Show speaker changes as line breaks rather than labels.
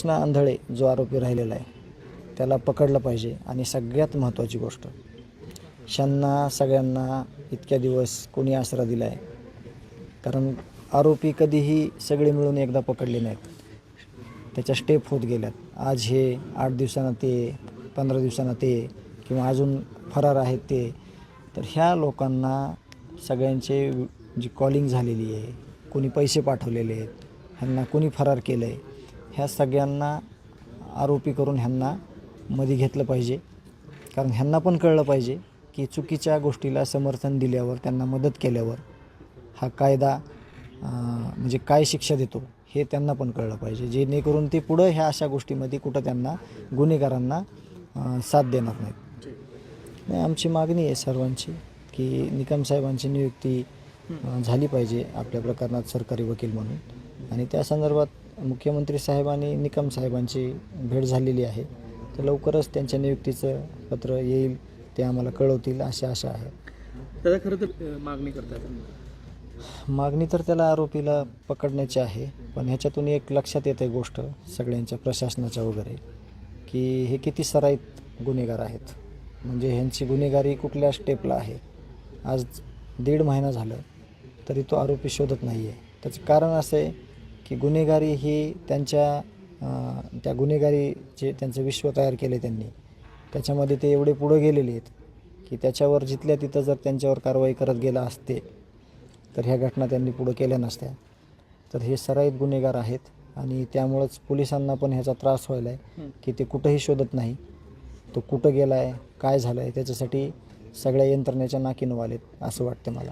कृष्णा आंधळे जो आरोपी राहिलेला आहे त्याला पकडलं पाहिजे. आणि सगळ्यात महत्त्वाची गोष्ट शांना सगळ्यांना इतक्या दिवस कोणी आसरा दिला आहे कारण आरोपी कधीही सगळे मिळून एकदा पकडले नाहीत. त्याच्या स्टेप होत गेल्यात. आज हे आठ दिवसांना ते पंधरा दिवसांना ते किंवा अजून फरार आहेत ते. तर ह्या लोकांना सगळ्यांचे जी कॉलिंग झालेली आहे कोणी पैसे पाठवलेले आहेत ह्यांना कोणी फरार केलं आहे ह्या सगळ्यांना आरोपी करून ह्यांना मध्ये घेतलं पाहिजे. कारण ह्यांना पण कळलं पाहिजे की चुकीच्या गोष्टीला समर्थन दिल्यावर त्यांना मदत केल्यावर हा कायदा म्हणजे काय शिक्षा देतो हे त्यांना पण कळलं पाहिजे. जेणेकरून ते पुढं ह्या अशा गोष्टीमध्ये कुठं त्यांना गुन्हेगारांना साथ देणार नाहीत. नाही आमची मागणी आहे सर्वांची की निकम साहेबांची नियुक्ती झाली पाहिजे आपल्या प्रकरणात सरकारी वकील म्हणून. आणि त्या संदर्भात मुख्यमंत्री साहेब आणि निकम साहेबांची भेट झालेली आहे. तर लवकरच त्यांच्या नियुक्तीचं पत्र येईल ते आम्हाला कळवतील अशी आशा आहे.
दादा खरं तर मागणी करताय
मागणी तर त्याला आरोपीला पकडण्याची आहे पण ह्याच्यातून एक लक्षात येते गोष्ट सगळ्यांच्या प्रशासनाच्या वगैरे की हे किती सराईत गुन्हेगार आहेत. म्हणजे ह्यांची गुन्हेगारी कुठल्या स्टेपला आहे? आज दीड महिना झालं तरी तो आरोपी शोधत नाही आहे त्याचं कारण असं आहे की गुन्हेगारी ही त्यांच्या त्या गुन्हेगारी जे त्यांचं विश्व तयार केले त्यांनी त्याच्यामध्ये ते एवढे पुढं गेलेले आहेत की त्याच्यावर जिथल्या तिथं जर त्यांच्यावर कारवाई करत गेला असते तर ह्या घटना त्यांनी पुढं केल्या नसत्या. तर हे सराईत गुन्हेगार आहेत आणि त्यामुळंच पोलिसांना पण ह्याचा त्रास व्हायला आहे की ते कुठंही शोधत नाही तो कुठं गेला आहे काय झालं आहे त्याच्यासाठी सगळ्या यंत्रणेच्या नाकीनऊ आलेत असं वाटतं मला.